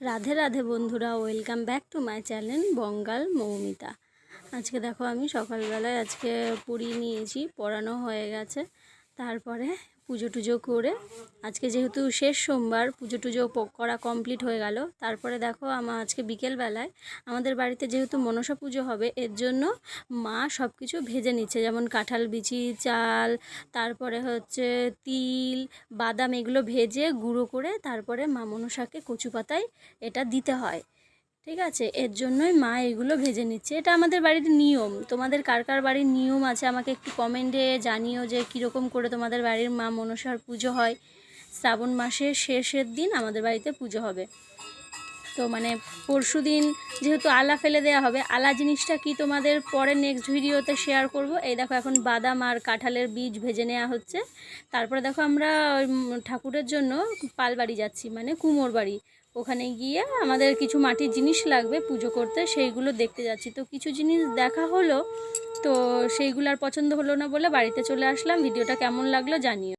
রাধে রাধে বন্ধুরা, welcome back to my channel Bangal Moumita. আজকে দেখো আমি সকালবেলায় আজকে পুরী নিয়েছি, পড়ানো হয়ে গেছে। তারপরে পুজো টুজো করে, আজকে যেহেতু শেষ সোমবার, পুজো টুজো করা কমপ্লিট হয়ে গেল। তারপরে দেখো আমার আজকে বিকেলবেলায় আমাদের বাড়িতে যেহেতু মনসা পুজো হবে, এর জন্য মা সব কিছু ভেজে নিচ্ছে। যেমন কাঁঠাল বিচি, চাল, তারপরে হচ্ছে তিল, বাদাম এগুলো ভেজে গুঁড়ো করে তারপরে মা মনসাকে কচু পাতায় এটা দিতে হয়। ঠিক আছে? এর জন্যই মা এগুলো ভেজে নিচ্ছে। এটা আমাদের বাড়ির নিয়ম। তোমাদের কার কার বাড়ির নিয়ম আছে আমাকে একটু কমেন্টে জানিও যে কীরকম করে তোমাদের বাড়ির মা মনসার পুজো হয়। শ্রাবণ মাসের শেষের দিন আমাদের বাড়িতে পুজো হবে। তো মানে পরশু দিন যেহেতু আলা ফেলে দেওয়া হবে, আলা জিনিসটা কি তোমাদের পরে নেক্সট ভিডিওতে শেয়ার করব? এই দেখো এখন বাদাম আর কাঁঠালের বীজ ভেজে নেওয়া হচ্ছে। তারপরে দেখো আমরা ঠাকুরের জন্য পালবাড়ি যাচ্ছি মানে কুমোর বাড়ি। ওখানে গিয়ে আমাদের কিছু মাটির জিনিস লাগবে পুজো করতে, সেইগুলো দেখতে যাচ্ছি। তো কিছু জিনিস দেখা হলো, তো সেইগুলো আর পছন্দ হলো না বলে বাড়িতে চলে আসলাম। ভিডিওটা কেমন লাগল জানিও।